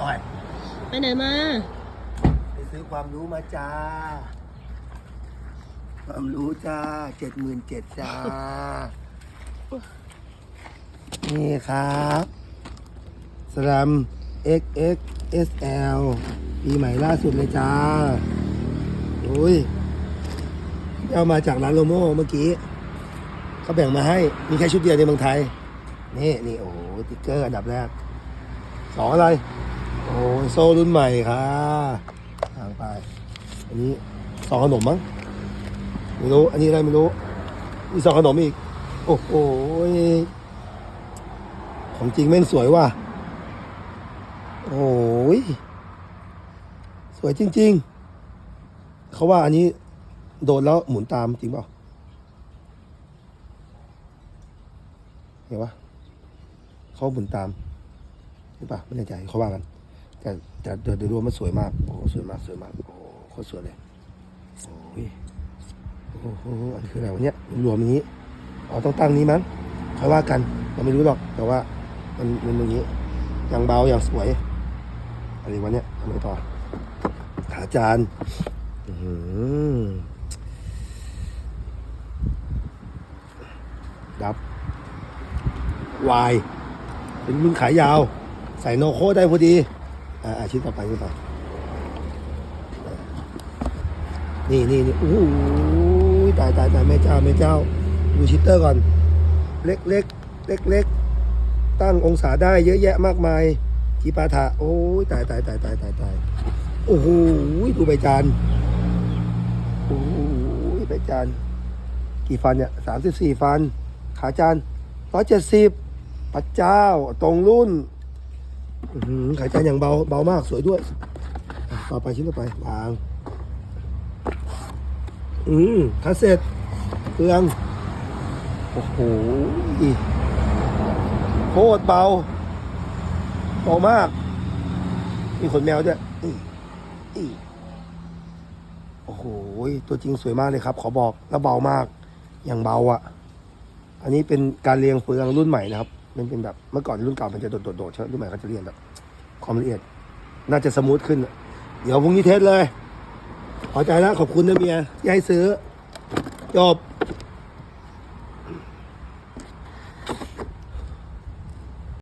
อ้อยไปไหนมา ไปซื้อความรู้มาจ้า ความรู้จ้าเจ็ดหมื่นเจ็ดจ้า นี่ครับสลัม XXSL ปีใหม่ล่าสุดเลยจ้าโอ้ยเอามาจากร้านโลโม่เมื่อกี้ เขาแบ่งมาให้ มีแค่ชุดเดียวในเมืองไทย นี่นี่โอ้โหติ๊กเกอร์อันดับแรกสองอะไร โอ้ยโซ่รุ่นใหม่ค่ะทางไป อันนี้ซองขนมมั้งไม่รู้ อันนี้อะไรไม่รู้มีซองขนมอีก โอ้โหของจริงแม่งสวยว่ะโอ้ยสวยจริง ๆ เขาว่าอันนี้โดนแล้วหมุนตามจริงเปล่าเห็นปะเขาหมุนตามหรือเปล่าไม่แน่ใจเขาว่ากัน แต่แต่โดยโดยรวมมันสวยมากโอ้สวยมากสวยมากโอ้โหโคตรสวยเลยโอ้ยโอ้โหอันนี้คืออะไรวะเนี่ยรวมอย่างนี้อ๋อต้องตั้งนี้มั้งค่อยว่ากันเราไม่รู้หรอกแต่ว่ามันมันอย่างนี้อย่างเบาอย่างสวยอะไรวะเนี่ยทำไมต่อขาจานอืดับวาย เป็นรุ่นขายยาว ใส่โนโคได้พอดี อ่าชิ้นต่อไปชิ้นต่อนี่นี่นี่โอ้โหตายตายตายแม่เจ้าแม่เจ้าดูชิตเตอร์ก่อน เล็กเล็กเล็กเล็กตั้งองศาได้เยอะแยะมากมายจีปาถะโอ้ยตายตายตายตายตายตายโอ้โหดูใบจานโอ้โหใบจานกี่ฟันเนี่ยสามสิบสี่ฟัน ขาจานร้อยเจ็ดสิบพระเจ้าตรงรุ่น อื้อหือขายจานอย่างเบาเบามากสวยด้วย ต่อไปชิ้นต่อไปวาง อืมคาสเซ็ตเครื่อง โอ้โหโคตรเบาเบามาก มีขนแมวด้วยโอ้โห ตัวจริงสวยมากเลยครับ ขอบอกแล้วเบามาก อย่างเบาอะ่ะ อันนี้เป็นการเรียงเฟืองรุ่นใหม่นะครับ มันเป็นแบบเมื่อก่อนรุ่นเก่ามันจะโดดๆใช่ไหมรุ่นใหม่เขาจะเรียนแบบความละเอียด น่าจะสมูทขึ้น เดี๋ยวพรุ่งนี้เทสเลยพอใจแล้วขอบคุณนะเมียยายซื้อจบ